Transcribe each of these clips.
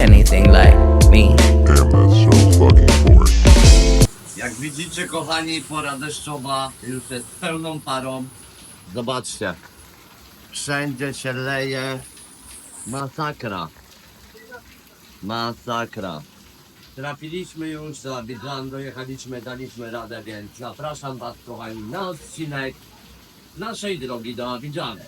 anything like me. So fucking. Jak widzicie, kochani, pora deszczowa już jest pełną parą. Zobaczcie. Wszędzie się leje. Masakra. Masakra. Trafiliśmy już do Abidżan, dojechaliśmy, daliśmy radę, więc zapraszam Was, kochani, na odcinek naszej drogi do Abidżanu.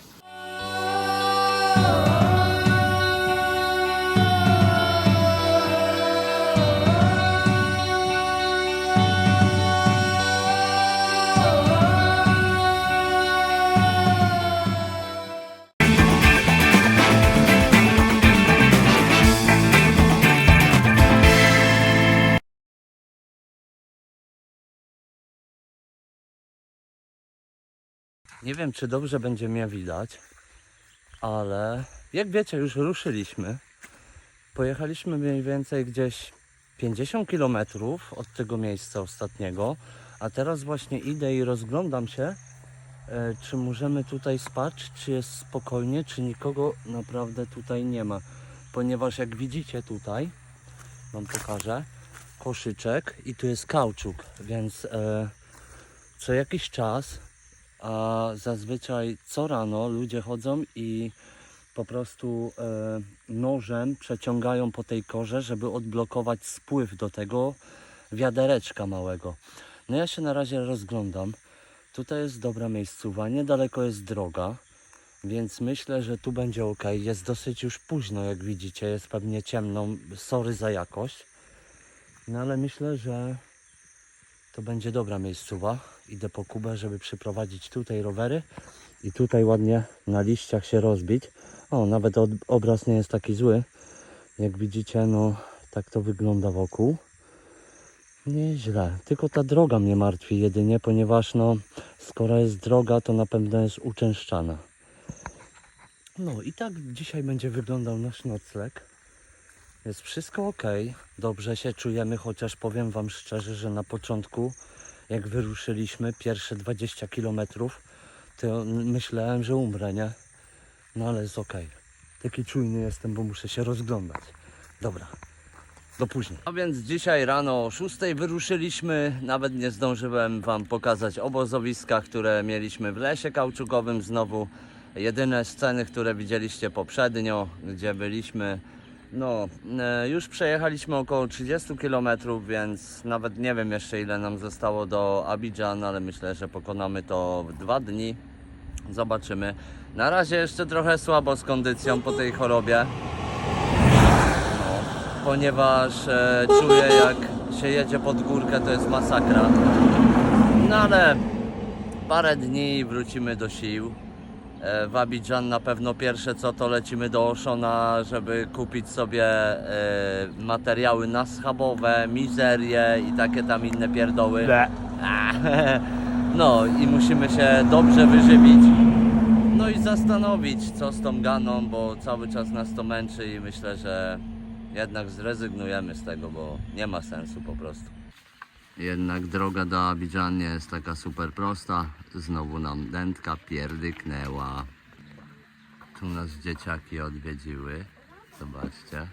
Nie wiem, czy dobrze będzie mnie widać, ale jak wiecie, już ruszyliśmy. Pojechaliśmy mniej więcej gdzieś 50 km od tego miejsca ostatniego, a teraz właśnie idę i rozglądam się, e, czy możemy tutaj spać, czy jest spokojnie, czy nikogo naprawdę tutaj nie ma. Ponieważ jak widzicie tutaj, wam pokażę, koszyczek i tu jest kauczuk, więc e, co jakiś czas a zazwyczaj co rano ludzie chodzą i po prostu e, nożem przeciągają po tej korze, żeby odblokować spływ do tego wiadereczka małego. No ja się na razie rozglądam. Tutaj jest dobra miejscowa, niedaleko jest droga, więc myślę, że tu będzie ok. Jest dosyć już późno, jak widzicie, jest pewnie ciemno. Sorry za jakość. No ale myślę, że to będzie dobra miejscowa. Idę po Kubę, żeby przyprowadzić tutaj rowery i tutaj ładnie na liściach się rozbić. O, nawet obraz nie jest taki zły. Jak widzicie, no tak to wygląda wokół. Nieźle, tylko ta droga mnie martwi jedynie, ponieważ no skoro jest droga, to na pewno jest uczęszczana. No i tak dzisiaj będzie wyglądał nasz nocleg. Jest wszystko ok, dobrze się czujemy, chociaż powiem Wam szczerze, że na początku, jak wyruszyliśmy pierwsze 20 km, to myślałem, że umrę, nie? No ale jest ok. Taki czujny jestem, bo muszę się rozglądać. Dobra, do później. A więc dzisiaj rano o 6 wyruszyliśmy. Nawet nie zdążyłem Wam pokazać obozowiska, które mieliśmy w lesie kauczukowym. Znowu jedyne sceny, które widzieliście poprzednio, gdzie byliśmy. No, e, już przejechaliśmy około 30 km, więc nawet nie wiem jeszcze ile nam zostało do Abidżan, ale myślę, że pokonamy to w dwa dni. Zobaczymy. Na razie jeszcze trochę słabo z kondycją po tej chorobie. No, ponieważ e, czuję jak się jedzie pod górkę to jest masakra. No ale parę dni wrócimy do sił. E, W Abidżan na pewno pierwsze co to lecimy do Oszona, żeby kupić sobie e, materiały naschabowe, mizerie i takie tam inne pierdoły. No i musimy się dobrze wyżywić. No i zastanowić co z tą ganą, bo cały czas nas to męczy i myślę, że jednak zrezygnujemy z tego, bo nie ma sensu po prostu. Jednak droga do Abidżan nie jest taka super prosta. Znowu nam dętka pierdyknęła. Tu nas dzieciaki odwiedziły. Zobaczcie.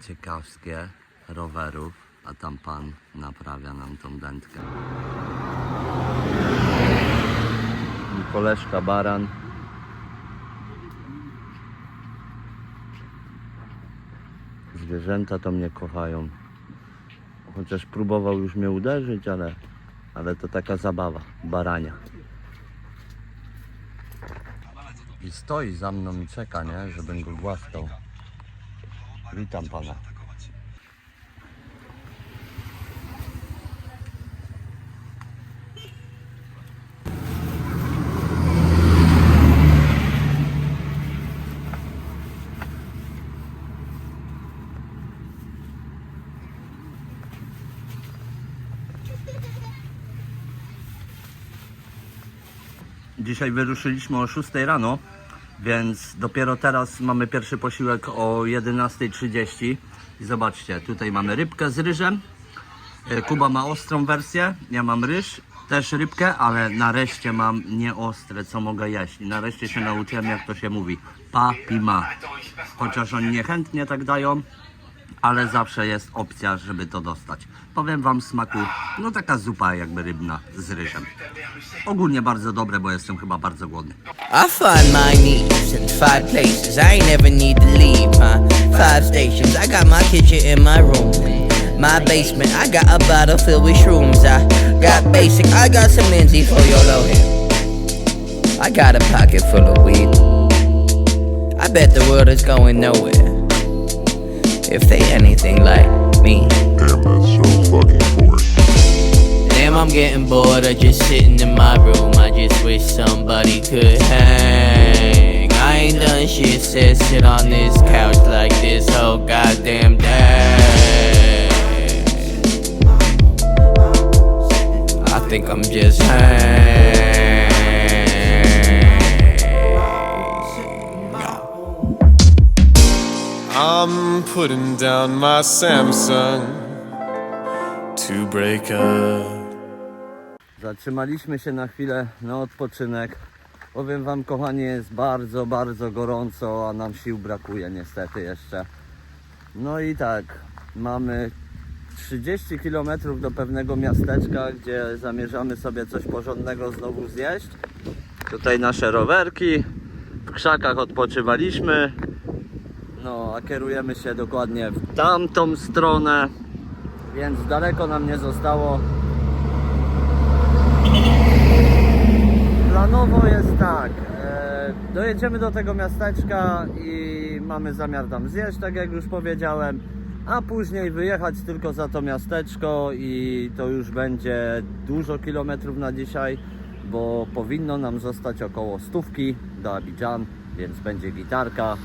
Ciekawskie rowerów, a tam pan naprawia nam tą dętkę. I Koleżka baran. Zwierzęta to mnie kochają. Chociaż próbował już mnie uderzyć, ale, ale to taka zabawa, barania. I stoi za mną i czeka, nie? Żebym go głaskał. Witam pana. Dzisiaj wyruszyliśmy o 6 rano, więc dopiero teraz mamy pierwszy posiłek o 11.30. I zobaczcie, tutaj mamy rybkę z ryżem. E, Kuba ma ostrą wersję, ja mam ryż, też rybkę, ale nareszcie mam nieostre, co mogę jeść. Nareszcie się nauczyłem, jak to się mówi. Papi ma. Chociaż oni niechętnie tak dają, ale zawsze jest opcja, żeby to dostać. Powiem wam smaku, no taka zupa jakby rybna z ryżem. Ogólnie bardzo dobre, bo jestem chyba bardzo głodny. I find my needs in five places. I ain't never need to leave, huh? Five stations. I got my kitchen in my room. My basement, I got a bottle filled with shrooms. I got basic, I got some Lindsay for your hand. I got a pocket full of weed. I bet the world is going nowhere. If they anything like me. Damn, that's so fucking boring. Damn, I'm getting bored of just sitting in my room. I just wish somebody could hang. I ain't done shit, said sit on this couch like this whole goddamn day. I think I'm just hang. I'm putting down my Samsung to break up. Zatrzymaliśmy się na chwilę na odpoczynek. Powiem wam kochani, jest bardzo, bardzo gorąco, a nam sił brakuje niestety jeszcze. No i tak, mamy 30 km do pewnego miasteczka, gdzie zamierzamy sobie coś porządnego znowu zjeść. Tutaj nasze rowerki, w krzakach odpoczywaliśmy. No, a kierujemy się dokładnie w tamtą stronę, więc daleko nam nie zostało. Planowo jest tak. E, dojedziemy do tego miasteczka i mamy zamiar tam zjeść, tak jak już powiedziałem, a później wyjechać tylko za to miasteczko i to już będzie dużo kilometrów na dzisiaj, bo powinno nam zostać około stówki do Abidżan, więc będzie gitarka.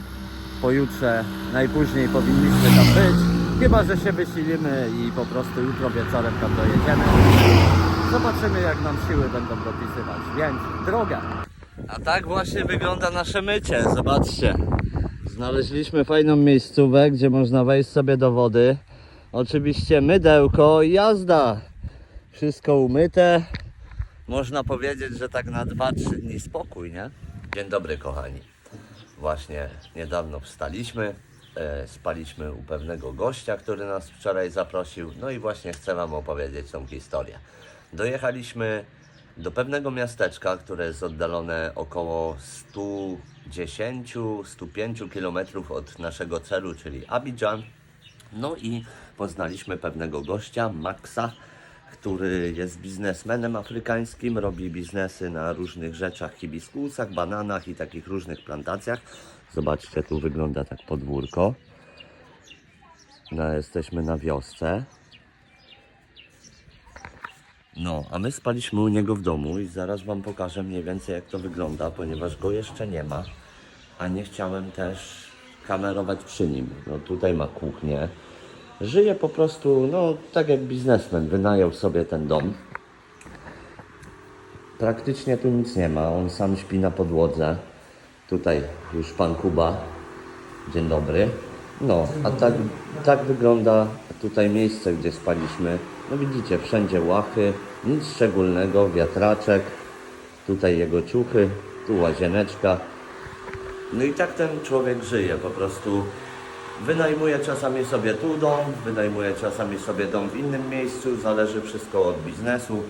Pojutrze najpóźniej powinniśmy tam być, chyba że się wysilimy i po prostu jutro wieczorem tam dojedziemy. Zobaczymy jak nam siły będą dopisywać, więc drogę. A tak właśnie wygląda nasze mycie, zobaczcie. Znaleźliśmy fajną miejscówę, gdzie można wejść sobie do wody. Oczywiście mydełko i jazda. Wszystko umyte. Można powiedzieć, że tak na 2-3 dni spokój, nie? Dzień dobry kochani. Właśnie niedawno wstaliśmy. E, spaliśmy u pewnego gościa, który nas wczoraj zaprosił. No i właśnie chcę Wam opowiedzieć tą historię. Dojechaliśmy do pewnego miasteczka, które jest oddalone około 110-105 km od naszego celu, czyli Abidjan. No i poznaliśmy pewnego gościa, Maxa, który jest biznesmenem afrykańskim, robi biznesy na różnych rzeczach, hibiskusach, bananach i takich różnych plantacjach. Zobaczcie, tu wygląda tak podwórko. No, jesteśmy na wiosce. No, a my spaliśmy u niego w domu i zaraz Wam pokażę mniej więcej jak to wygląda, ponieważ go jeszcze nie ma, a nie chciałem też kamerować przy nim. No tutaj ma kuchnię. Żyje po prostu, no tak jak biznesmen, wynajął sobie ten dom. Praktycznie tu nic nie ma, on sam śpi na podłodze. Tutaj już pan Kuba. Dzień dobry. No, a tak, tak wygląda tutaj miejsce, gdzie spaliśmy. No widzicie, wszędzie łachy, nic szczególnego, wiatraczek, tutaj jego ciuchy, tu łazieneczka. No i tak ten człowiek żyje, po prostu wynajmuje czasami sobie tu dom, wynajmuje czasami sobie dom w innym miejscu, zależy wszystko od biznesu.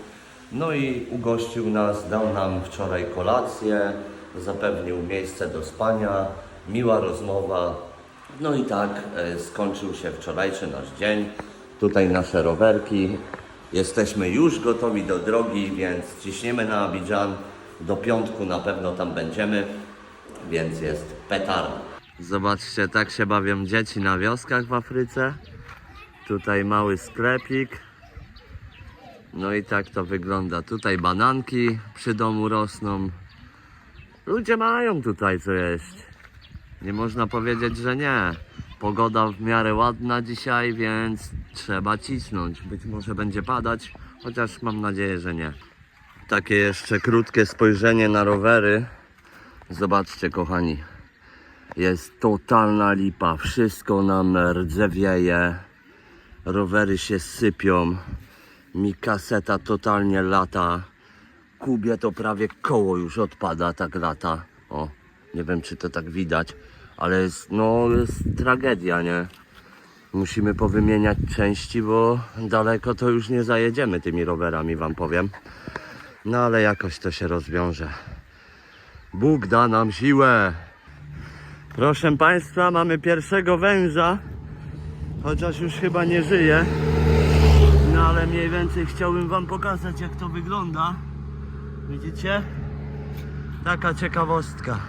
No i ugościł nas, dał nam wczoraj kolację, zapewnił miejsce do spania, miła rozmowa. No i tak e, skończył się wczorajszy nasz dzień. Tutaj nasze rowerki. Jesteśmy już gotowi do drogi, więc ciśniemy na Abidżan. Do piątku na pewno tam będziemy, więc jest petarda. Zobaczcie, tak się bawią dzieci na wioskach w Afryce. Tutaj mały sklepik. No i tak to wygląda. Tutaj bananki przy domu rosną. Ludzie mają tutaj co jeść. Nie można powiedzieć, że nie. Pogoda w miarę ładna dzisiaj, więc trzeba cisnąć. Być może będzie padać, chociaż mam nadzieję, że nie. Takie jeszcze krótkie spojrzenie na rowery. Zobaczcie, kochani. Jest totalna lipa. Wszystko nam rdzewieje. Rowery się sypią. Mi kaseta totalnie lata. Kubie to prawie koło już odpada, tak lata. O, Nie wiem, czy to tak widać, ale jest, no, jest tragedia, nie? Musimy powymieniać części, bo daleko to już nie zajedziemy tymi rowerami, wam powiem. No ale jakoś to się rozwiąże. Bóg da nam siłę. Proszę Państwa, mamy pierwszego węża, chociaż już chyba nie żyje. No ale mniej więcej chciałbym Wam pokazać, jak to wygląda. Widzicie? Taka ciekawostka.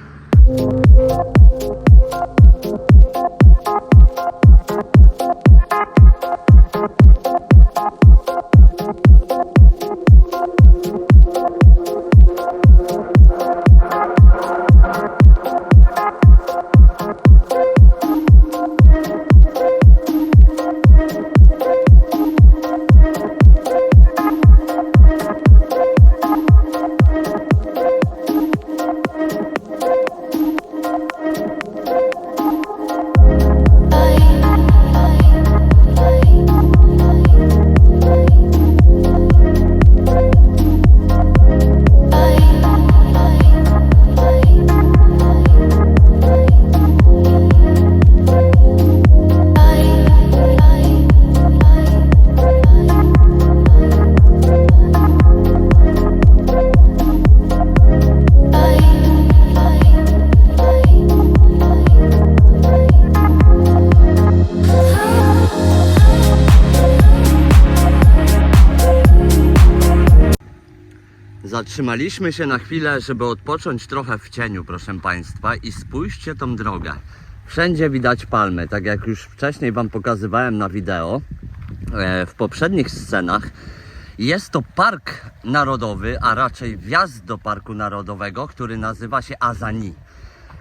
Zatrzymaliśmy się na chwilę, żeby odpocząć trochę w cieniu, proszę Państwa, i spójrzcie tą drogę. Wszędzie widać palmy, tak jak już wcześniej Wam pokazywałem na wideo, e, w poprzednich scenach. Jest to park narodowy, a raczej wjazd do parku narodowego, który nazywa się Azani.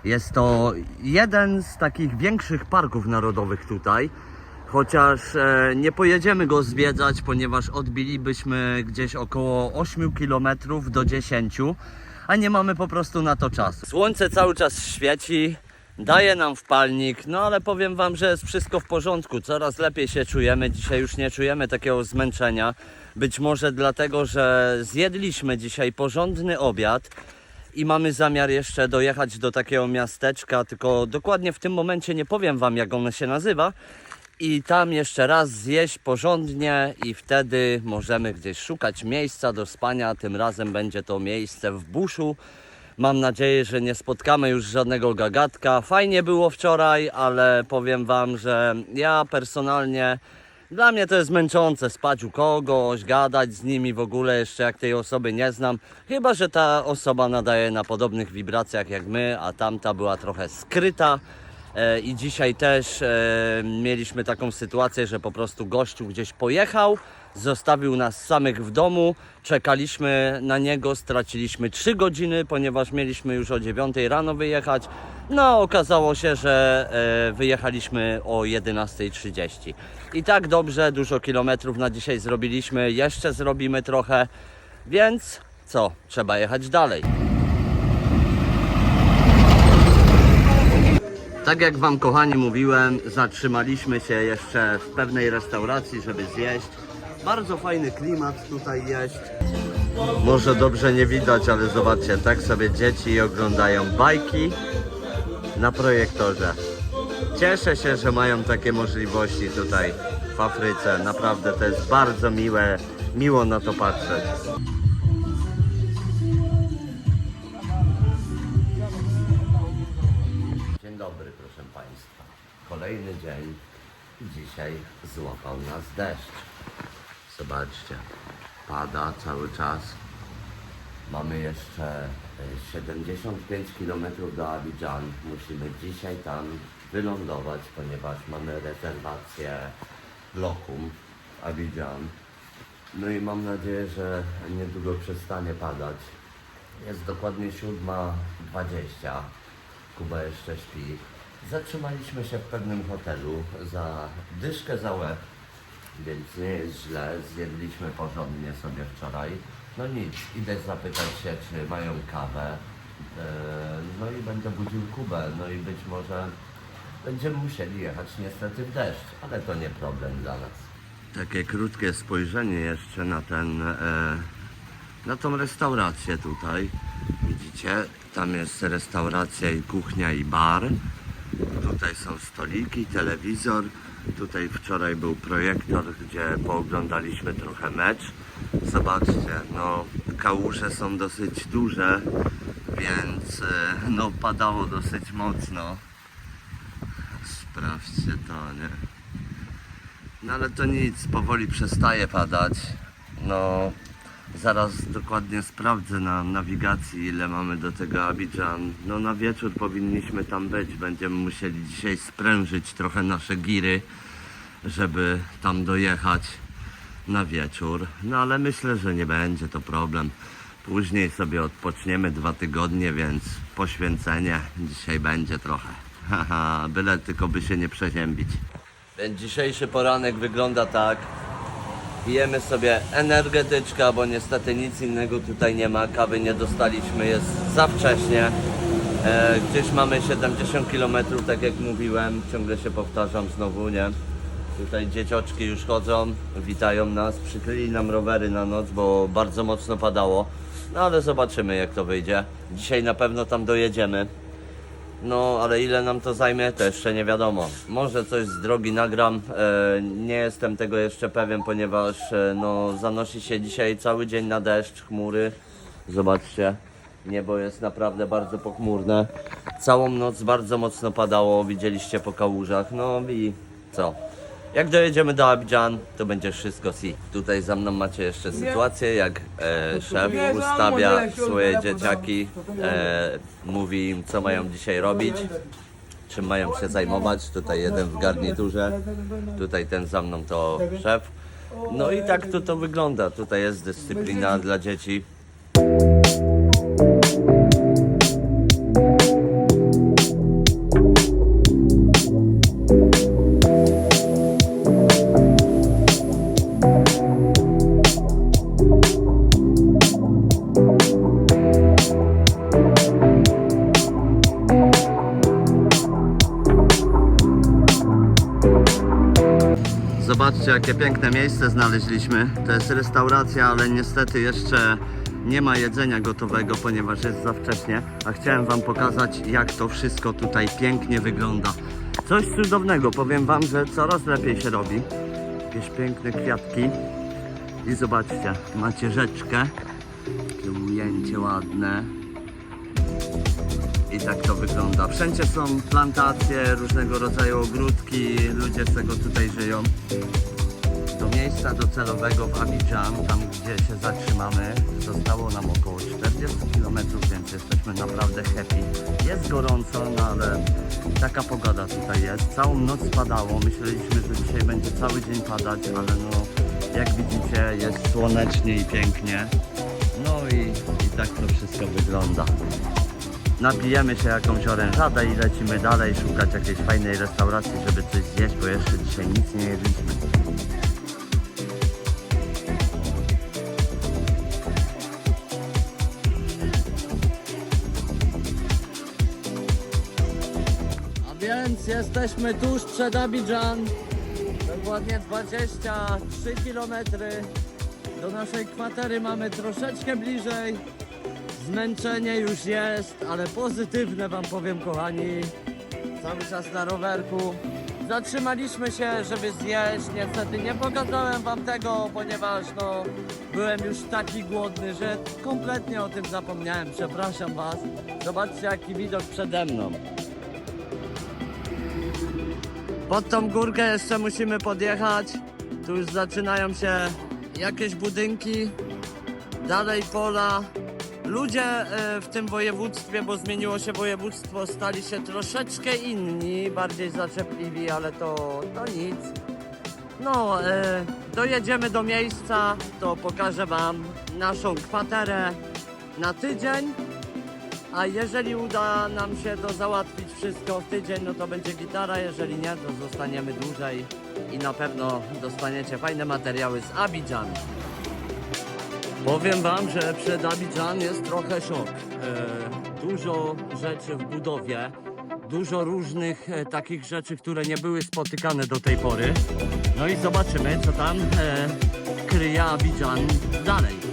Jest to jeden z takich większych parków narodowych tutaj. Chociaż e, nie pojedziemy go zwiedzać, ponieważ odbilibyśmy gdzieś około 8 km do 10, a nie mamy po prostu na to czasu. Słońce cały czas świeci, daje nam wpalnik, no ale powiem Wam, że jest wszystko w porządku. Coraz lepiej się czujemy. Dzisiaj już nie czujemy takiego zmęczenia. Być może dlatego, że zjedliśmy dzisiaj porządny obiad i mamy zamiar jeszcze dojechać do takiego miasteczka, tylko dokładnie w tym momencie nie powiem Wam, jak ono się nazywa. I tam jeszcze raz zjeść porządnie, i wtedy możemy gdzieś szukać miejsca do spania. Tym razem będzie to miejsce w buszu. Mam nadzieję, że nie spotkamy już żadnego gagatka. Fajnie było wczoraj, ale powiem Wam, że ja personalnie dla mnie to jest męczące spać u kogoś, gadać z nimi w ogóle, jeszcze jak tej osoby nie znam. Chyba, że ta osoba nadaje na podobnych wibracjach jak my, a tamta była trochę skryta. E, I dzisiaj też e, mieliśmy taką sytuację, że po prostu gościu gdzieś pojechał, zostawił nas samych w domu, czekaliśmy na niego, straciliśmy 3 godziny, ponieważ mieliśmy już o 9 rano wyjechać. No, okazało się, że e, wyjechaliśmy o 11.30. I tak dobrze, dużo kilometrów na dzisiaj zrobiliśmy, jeszcze zrobimy trochę, więc co, trzeba jechać dalej. Tak jak Wam kochani mówiłem, zatrzymaliśmy się jeszcze w pewnej restauracji, żeby zjeść. Bardzo fajny klimat tutaj jest. Może dobrze nie widać, ale zobaczcie, tak sobie dzieci oglądają bajki na projektorze. Cieszę się, że mają takie możliwości tutaj w Afryce. Naprawdę to jest bardzo miłe, miło na to patrzeć. Kolejny dzień. Dzisiaj złapał nas deszcz. Zobaczcie, pada cały czas. Mamy jeszcze e, 75 km do Abidjan. Musimy dzisiaj tam wylądować, ponieważ mamy rezerwację lokum w Abidjan. No i mam nadzieję, że niedługo przestanie padać. Jest dokładnie 7.20. Kuba jeszcze śpi. Zatrzymaliśmy się w pewnym hotelu za dyszkę za łeb, więc nie jest źle. Zjedliśmy porządnie sobie wczoraj. No nic, idę zapytać się, czy mają kawę. Eee, No i będę budził Kubę. No i być może będziemy musieli jechać niestety w deszcz, ale to nie problem dla nas. Takie krótkie spojrzenie jeszcze na ten e, na tą restaurację tutaj. Widzicie, tam jest restauracja i kuchnia i bar. Tutaj są stoliki, telewizor. Tutaj wczoraj był projektor, gdzie pooglądaliśmy trochę mecz. Zobaczcie, no kałuże są dosyć duże, więc e, no padało dosyć mocno. Sprawdźcie to, nie? No ale to nic, powoli przestaje padać. No, zaraz dokładnie sprawdzę na nawigacji, ile mamy do tego Abidżan. No na wieczór powinniśmy tam być. Będziemy musieli dzisiaj sprężyć trochę nasze giry, żeby tam dojechać na wieczór. No ale myślę, że nie będzie to problem. Później sobie odpoczniemy dwa tygodnie, więc poświęcenie dzisiaj będzie trochę. Haha, byle tylko by się nie przeziębić. Dzisiejszy poranek wygląda tak. Pijemy sobie energetyczka, bo niestety nic innego tutaj nie ma. Kawy nie dostaliśmy, jest za wcześnie. E, gdzieś mamy 70 km, tak jak mówiłem. Ciągle się powtarzam znowu, nie? Tutaj dziecioczki już chodzą, witają nas. Przykryli nam rowery na noc, bo bardzo mocno padało. No ale zobaczymy jak to wyjdzie. Dzisiaj na pewno tam dojedziemy. No, ale ile nam to zajmie, to jeszcze nie wiadomo. Może coś z drogi nagram, e, nie jestem tego jeszcze pewien, ponieważ e, no, zanosi się dzisiaj cały dzień na deszcz, chmury. Zobaczcie, niebo jest naprawdę bardzo pochmurne. Całą noc bardzo mocno padało, widzieliście po kałużach. No i co? Jak dojedziemy do Abidjan, to będzie wszystko si. Tutaj za mną macie jeszcze sytuację, jak e, szef ustawia swoje dzieciaki, e, mówi im co mają dzisiaj robić, czym mają się zajmować. Tutaj jeden w garniturze, tutaj ten za mną to szef. No i tak to to wygląda. Tutaj jest dyscyplina dla dzieci. Zobaczcie, jakie piękne miejsce znaleźliśmy. To jest restauracja, ale niestety jeszcze nie ma jedzenia gotowego, ponieważ jest za wcześnie. A chciałem Wam pokazać, jak to wszystko tutaj pięknie wygląda. Coś cudownego, powiem Wam, że coraz lepiej się robi. Jakieś piękne kwiatki. I zobaczcie, macie rzeczkę. Takie ujęcie ładne. I tak to wygląda. Wszędzie są plantacje, różnego rodzaju ogródki, ludzie z tego tutaj żyją. Do miejsca docelowego w Abidjan, tam gdzie się zatrzymamy, zostało nam około 40 km, więc jesteśmy naprawdę happy. Jest gorąco, no ale taka pogoda tutaj jest. Całą noc padało, myśleliśmy, że dzisiaj będzie cały dzień padać, ale no jak widzicie jest słonecznie i pięknie. No i, i tak to wszystko wygląda napijemy się jakąś orężadę i lecimy dalej szukać jakiejś fajnej restauracji, żeby coś zjeść, bo jeszcze dzisiaj nic nie jedliśmy. A więc jesteśmy tuż przed Abidjan. Dokładnie 23 km. Do naszej kwatery mamy troszeczkę bliżej. Zmęczenie już jest, ale pozytywne wam powiem kochani. Cały czas na rowerku. Zatrzymaliśmy się, żeby zjeść. Niestety nie pokazałem wam tego, ponieważ no byłem już taki głodny, że kompletnie o tym zapomniałem. Przepraszam was. Zobaczcie jaki widok przede mną. Pod tą górkę jeszcze musimy podjechać. Tu już zaczynają się jakieś budynki. Dalej pola. Ludzie e, w tym województwie, bo zmieniło się województwo, stali się troszeczkę inni, bardziej zaczepliwi, ale to, to nic. No, e, dojedziemy do miejsca, to pokażę Wam naszą kwaterę na tydzień. A jeżeli uda nam się to załatwić wszystko w tydzień, no to będzie gitara, jeżeli nie, to zostaniemy dłużej i na pewno dostaniecie fajne materiały z Abidjan. Powiem Wam, że przed Abidjan jest trochę szok. E, dużo rzeczy w budowie, dużo różnych e, takich rzeczy, które nie były spotykane do tej pory. No i zobaczymy, co tam e, kryje Abidjan dalej.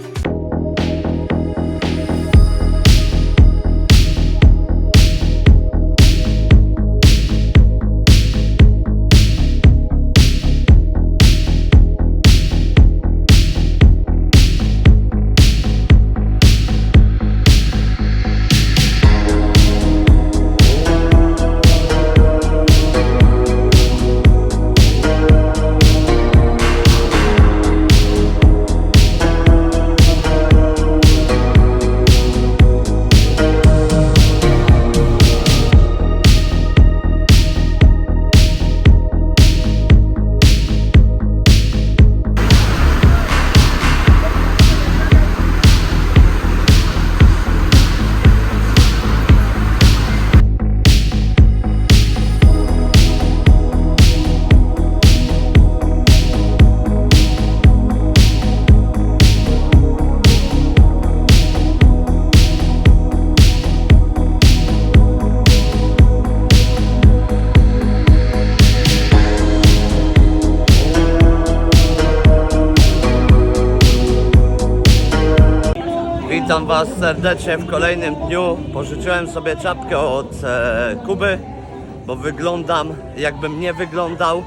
Witam Was serdecznie w kolejnym dniu. Pożyczyłem sobie czapkę od e, Kuby, bo wyglądam jakbym nie wyglądał.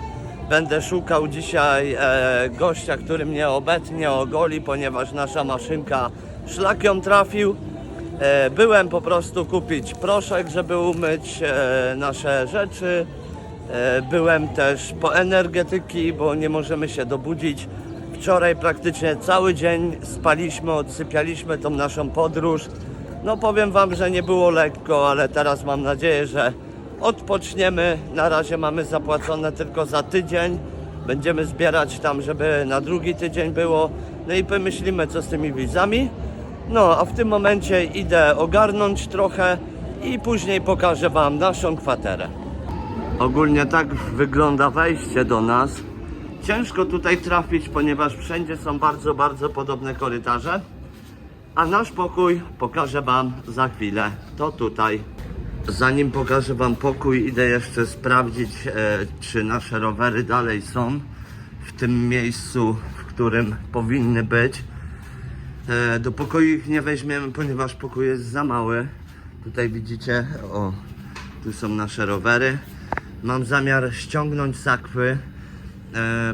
Będę szukał dzisiaj e, gościa, który mnie obecnie ogoli, ponieważ nasza maszynka szlak ją trafił. E, byłem po prostu kupić proszek, żeby umyć e, nasze rzeczy. E, byłem też po energetyki, bo nie możemy się dobudzić. Wczoraj praktycznie cały dzień spaliśmy, odsypialiśmy tą naszą podróż. No powiem Wam, że nie było lekko, ale teraz mam nadzieję, że odpoczniemy. Na razie mamy zapłacone tylko za tydzień. Będziemy zbierać tam, żeby na drugi tydzień było. No i pomyślimy, co z tymi wizami. No, a w tym momencie idę ogarnąć trochę i później pokażę Wam naszą kwaterę. Ogólnie tak wygląda wejście do nas. Ciężko tutaj trafić, ponieważ wszędzie są bardzo, bardzo podobne korytarze. A nasz pokój pokażę Wam za chwilę. To tutaj. Zanim pokażę Wam pokój, idę jeszcze sprawdzić, e, czy nasze rowery dalej są w tym miejscu, w którym powinny być. E, do pokoju ich nie weźmiemy, ponieważ pokój jest za mały. Tutaj widzicie, o, tu są nasze rowery. Mam zamiar ściągnąć zakwy, e,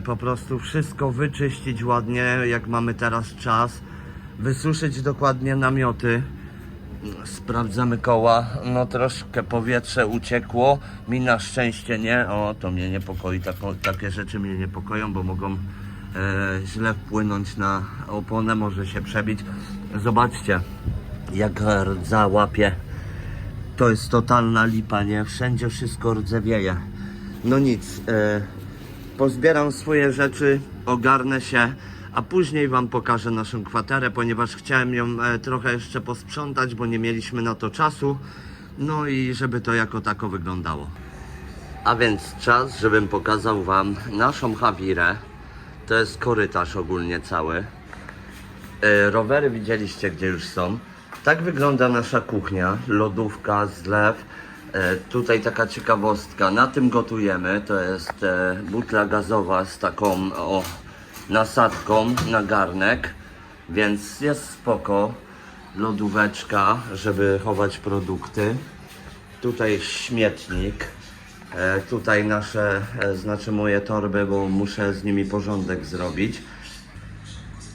po prostu wszystko wyczyścić ładnie, jak mamy teraz czas, wysuszyć dokładnie namioty. Sprawdzamy koła, no troszkę powietrze uciekło, mi na szczęście nie, o to mnie niepokoi, tako, takie rzeczy mnie niepokoją, bo mogą e, źle wpłynąć na oponę, może się przebić. Zobaczcie, jak rdza łapie to jest totalna lipa, nie? Wszędzie wszystko rdzewieje. No nic, e, pozbieram swoje rzeczy, ogarnę się, a później Wam pokażę naszą kwaterę, ponieważ chciałem ją e, trochę jeszcze posprzątać, bo nie mieliśmy na to czasu. No i żeby to jako tako wyglądało. A więc czas, żebym pokazał Wam naszą Hawirę. To jest korytarz ogólnie cały. E, rowery widzieliście, gdzie już są. Tak wygląda nasza kuchnia. Lodówka, zlew. E, tutaj taka ciekawostka. Na tym gotujemy. To jest e, butla gazowa z taką o, nasadką na garnek. Więc jest spoko. Lodóweczka, żeby chować produkty. Tutaj śmietnik. E, tutaj nasze, znaczy moje torby, bo muszę z nimi porządek zrobić.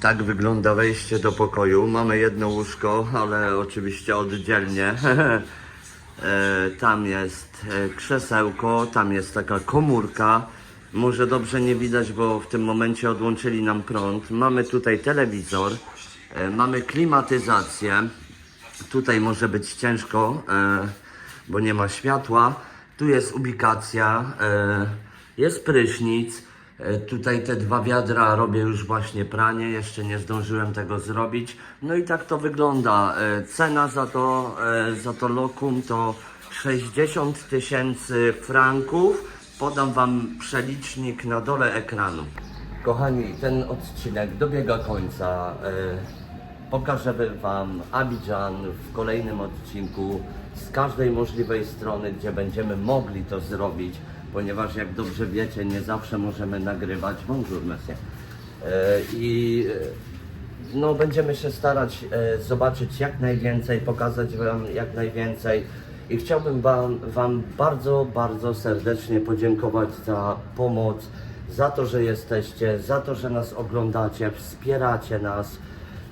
Tak wygląda wejście do pokoju. Mamy jedno łóżko, ale oczywiście oddzielnie. E, tam jest e, krzesełko, tam jest taka komórka. Może dobrze nie widać, bo w tym momencie odłączyli nam prąd. Mamy tutaj telewizor, e, mamy klimatyzację. Tutaj może być ciężko, bo nie ma światła. Tu jest ubikacja, jest prysznic. E, Tutaj te dwa wiadra robię już właśnie pranie, jeszcze nie zdążyłem tego zrobić. No i tak to wygląda. E, Cena za to, e, za to lokum to 60 tysięcy franków. Podam Wam przelicznik na dole ekranu. Kochani, ten odcinek dobiega końca. Pokażę Wam Abidżan w kolejnym odcinku z każdej możliwej strony, gdzie będziemy mogli to zrobić, ponieważ jak dobrze wiecie, nie zawsze możemy nagrywać. Bonjour, monsieur. I e, no, będziemy się starać e, zobaczyć jak najwięcej, pokazać Wam jak najwięcej. I chciałbym wam, wam bardzo, bardzo serdecznie podziękować za pomoc, za to, że jesteście, za to, że nas oglądacie, wspieracie nas.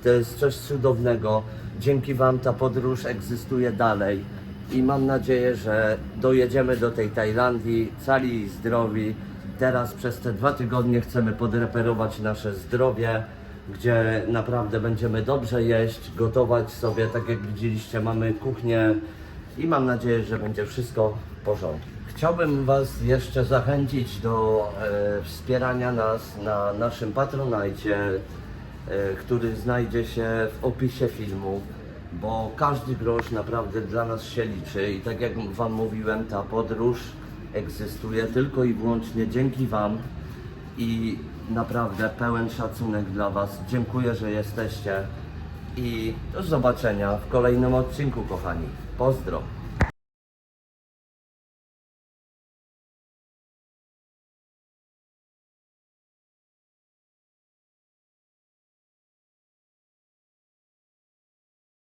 To jest coś cudownego. Dzięki Wam ta podróż egzystuje dalej i mam nadzieję, że dojedziemy do tej Tajlandii cali i zdrowi. Teraz przez te dwa tygodnie chcemy podreperować nasze zdrowie, gdzie naprawdę będziemy dobrze jeść, gotować sobie, tak jak widzieliście, mamy kuchnię i mam nadzieję, że będzie wszystko w porządku. Chciałbym Was jeszcze zachęcić do e, wspierania nas na naszym Patronajcie, e, który znajdzie się w opisie filmu, bo każdy grosz naprawdę dla nas się liczy i tak jak Wam mówiłem, ta podróż egzystuje tylko i wyłącznie dzięki Wam i naprawdę pełen szacunek dla Was. Dziękuję, że jesteście i do zobaczenia w kolejnym odcinku, kochani. Pozdro!